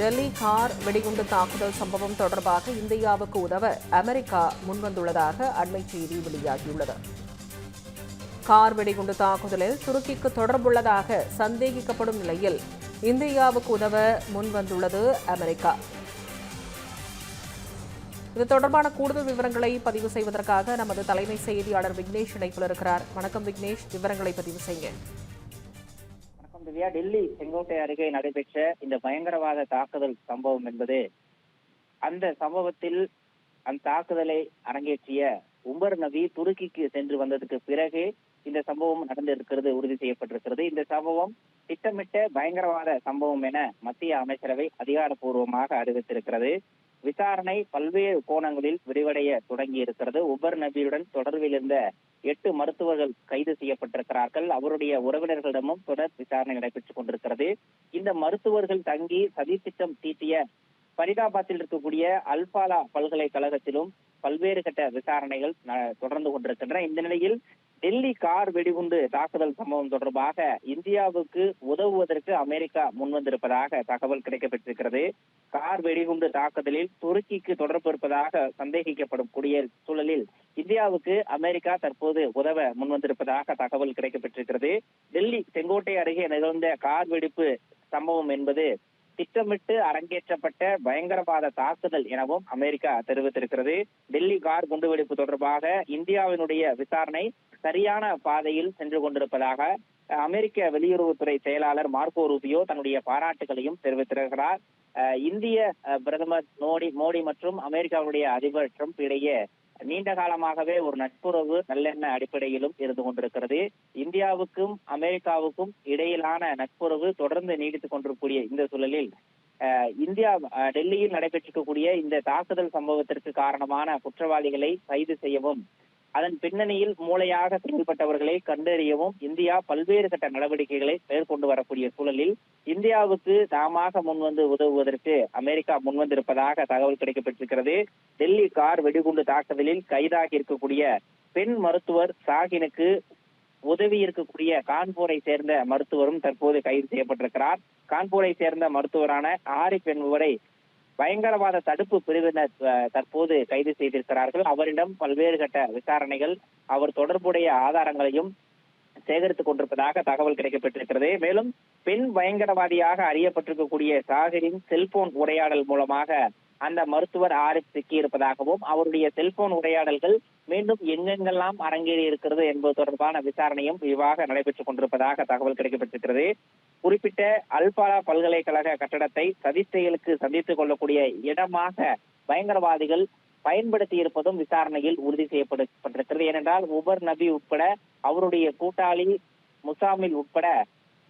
Delhi car வெடிகுண்டு தாக்குதல் சம்பவம் தொடர்பாக இந்தியாவுக்கு உதவ அமெரிக்கா முன்வந்துள்ளதாக அண்மை செய்தி வெளியாகியுள்ளது. கார் வெடிகுண்டு தாக்குதலில் துருக்கிக்கு தொடர்புள்ளதாக சந்தேகிக்கப்படும் நிலையில் இந்தியாவுக்கு உதவ முன்வந்துள்ளது அமெரிக்கா. இது தொடர்பான கூடுதல் விவரங்களை பதிவு செய்வதற்காக நமது தலைமை செய்தியாளர் விக்னேஷ் இணைப்பில் இருக்கிறார். வணக்கம் விக்னேஷ் விவரங்களை பதிவு செய்யுங்க திவ்யா டெல்லி செங்கோட்டை அருகே நடைபெற்ற இந்த பயங்கரவாத தாக்குதல் சம்பவம் என்பது அந்த சம்பவத்தில் அந்த தாக்குதலை அரங்கேற்றிய உமர் நபி துருக்கிக்கு சென்று வந்ததுக்கு பிறகு இந்த சம்பவம் நடந்திருக்கிறது உறுதி செய்யப்பட்டிருக்கிறது. இந்த சம்பவம் திட்டமிட்ட பயங்கரவாத சம்பவம் என மத்திய அமைச்சரவை அதிகாரப்பூர்வமாக அறிவித்திருக்கிறது. விசாரணை பல்வேறு கோணங்களில் விரிவடைய தொடங்கி இருக்கிறது உபர் நபியுடன் தொடர்பில் இருந்த எட்டு மருத்துவர்கள் கைது செய்யப்பட்டிருக்கிறார்கள். அவருடைய உறவினர்களிடமும் தொடர் விசாரணை நடைபெற்றுக் கொண்டிருக்கிறது. இந்த மருத்துவர்கள் தங்கி சதி திட்டம் தீட்டிய பரிதாபாத்தில் இருக்கக்கூடிய அல்பாலா பல்கலைக்கழகத்திலும் பல்வேறு கட்ட விசாரணைகள் தொடர்ந்து கொண்டிருக்கின்றன. இந்த நிலையில் டெல்லி கார் வெடிகுண்டு தாக்குதல் சம்பவம் தொடர்பாக இந்தியாவுக்கு உதவுவதற்கு அமெரிக்கா முன்வந்திருப்பதாக தகவல் கிடைக்கப்பட்டிருக்கிறது. கார் வெடிகுண்டு தாக்குதலில் துருக்கிக்கு தொடர்பு இருப்பதாக சந்தேகிக்கப்படும் கூடிய சூழலில் இந்தியாவுக்கு அமெரிக்கா தற்போது உதவ முன்வந்திருப்பதாக தகவல் கிடைக்கப்பட்டிருக்கிறது. டெல்லி செங்கோட்டை அருகே நிகழ்ந்த கார் வெடிப்பு சம்பவம் என்பது திட்டமிட்டு அரங்கேற்றப்பட்ட பயங்கரவாத தாக்குதல் எனவும் அமெரிக்கா தெரிவித்திருக்கிறது. டெல்லி கார் குண்டுவெடிப்பு தொடர்பாக இந்தியாவினுடைய விசாரணை சரியான பாதையில் சென்று கொண்டிருப்பதாக அமெரிக்க வெளியுறவுத்துறை செயலாளர் மார்க்கோ ரூபியோ தன்னுடைய பாராட்டுகளையும் தெரிவித்திருக்கிறார். அஹ், இந்திய அஹ், பிரதமர் மோடி மோடி மற்றும் அமெரிக்காவுடைய அதிபர் ட்ரம்ப் இடையே நீண்ட காலமாகவே ஒரு நட்புறவு நல்லெண்ண அடிப்படையிலும் இருந்து கொண்டிருக்கிறது. இந்தியாவுக்கும் அமெரிக்காவுக்கும் இடையிலான நட்புறவு தொடர்ந்து நீடித்துக் கொண்டிருக்கக்கூடிய இந்த சூழலில் அஹ், இந்தியா அஹ், டெல்லியில் நடைபெற்றிருக்கக்கூடிய இந்த தாக்குதல் சம்பவத்திற்கு காரணமான குற்றவாளிகளை கைது செய்யவும் அதன் பின்னணியில் மூளையாக செயல்பட்டவர்களை கண்டறியவும் இந்தியா பல்வேறு கட்ட நடவடிக்கைகளை மேற்கொண்டு வரக்கூடிய சூழலில் இந்தியாவுக்கு தாமாக முன்வந்து உதவுவதற்கு அமெரிக்கா முன்வந்திருப்பதாக தகவல் கிடைக்கப்பட்டிருக்கிறது. டெல்லி கார் வெடிகுண்டு தாக்குதலில் கைதாகி இருக்கக்கூடிய பெண் மருத்துவர் சாகினுக்கு உதவி இருக்கக்கூடிய கான்பூரை சேர்ந்த மருத்துவரும் தற்போது கைது செய்யப்பட்டிருக்கிறார். கான்பூரை சேர்ந்த மருத்துவரான ஆரிஃப் என்பவரை பயங்கரவாத தடுப்பு பிரிவினர் தற்போது கைது செய்திருக்கிறார்கள். அவரிடம் பல்வேறு கட்ட விசாரணைகள் அவர் தொடர்புடைய ஆதாரங்களையும் சேகரித்துக் கொண்டிருப்பதாக தகவல் கிடைக்கப்பட்டிருக்கிறது. மேலும் பெண் பயங்கரவாதியாக அறியப்பட்டிருக்கக்கூடிய சாகரின் செல்போன் உரையாடல் மூலமாக அந்த மருத்துவர் ஆரிஃப் சிக்கியிருப்பதாகவும் அவருடைய செல்போன் உரையாடல்கள் மீண்டும் எங்கெங்கெல்லாம் அரங்கேறி இருக்கிறது என்பது தொடர்பான விசாரணையும் விரிவாக நடைபெற்றுக் கொண்டிருப்பதாக தகவல் கிடைக்கப்பட்டிருக்கிறது. குறிப்பிட்ட அல்பாலா பல்கலைக்கழக கட்டடத்தை சதி செயலுக்கு சந்தித்துக் கொள்ளக்கூடிய இடமாக பயங்கரவாதிகள் பயன்படுத்தி இருப்பதும் விசாரணையில் உறுதி செய்யப்பட்டிருக்கிறது. ஏனென்றால் உபர் நபி உட்பட அவருடைய கூட்டாளி முசாமில் உட்பட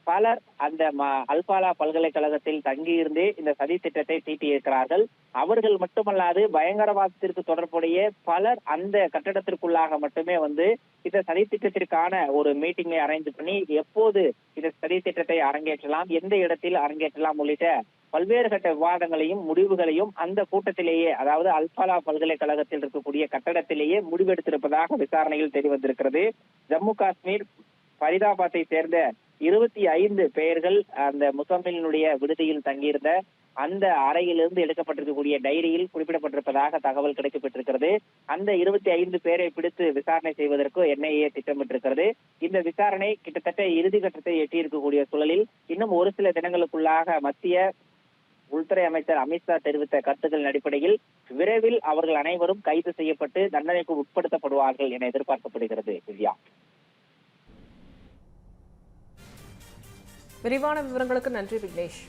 பலர் அந்த அல்பாலா பல்கலைக்கழகத்தில் தங்கியிருந்தே இந்த சதி திட்டத்தை தீட்டியிருக்கிறார்கள். அவர்கள் மட்டுமல்லாது பயங்கரவாதத்திற்கு தொடர்புடைய பலர் அந்த கட்டடத்திற்குள்ளாக மட்டுமே வந்து இந்த சதி திட்டத்திற்கான ஒரு மீட்டிங்கை அரேஞ்ச் பண்ணி எப்போது இந்த சதி திட்டத்தை அரங்கேற்றலாம் எந்த இடத்தில் அரங்கேற்றலாம் உள்ளிட்ட பல்வேறு கட்ட விவாதங்களையும் முடிவுகளையும் அந்த கூட்டத்திலேயே அதாவது அல்பாலா பல்கலைக்கழகத்தில் இருக்கக்கூடிய கட்டடத்திலேயே முடிவெடுத்திருப்பதாக விசாரணையில் தெரிவந்திருக்கிறது ஜம்மு காஷ்மீர் ஃபரிதாபாத்தை சேர்ந்த இருபத்தி ஐந்து பெயர்கள் அந்த முசம்மிலினுடைய விடுதியில் தங்கியிருந்த அந்த அறையிலிருந்து எடுக்கப்பட்டிருக்கக்கூடிய டைரியில் குறிப்பிடப்பட்டிருப்பதாக தகவல் கிடைக்கப்பட்டிருக்கிறது. அந்த இருபத்தி ஐந்து பேரை பிடித்து விசாரணை செய்வதற்கு என்ஐஏ திட்டமிட்டிருக்கிறது. இந்த விசாரணை கிட்டத்தட்ட இறுதி கட்டத்தை எட்டியிருக்கக்கூடிய சூழலில் இன்னும் ஒரு சில தினங்களுக்குள்ளாக மத்திய உள்துறை அமைச்சர் அமித்ஷா தெரிவித்த கருத்துக்களின் அடிப்படையில் விரைவில் அவர்கள் அனைவரும் கைது செய்யப்பட்டு தண்டனைக்கு உட்படுத்தப்படுவார்கள் என எதிர்பார்க்கப்படுகிறது. திவ்யா. விரிவான விவரங்களுக்கு நன்றி விக்னேஷ்.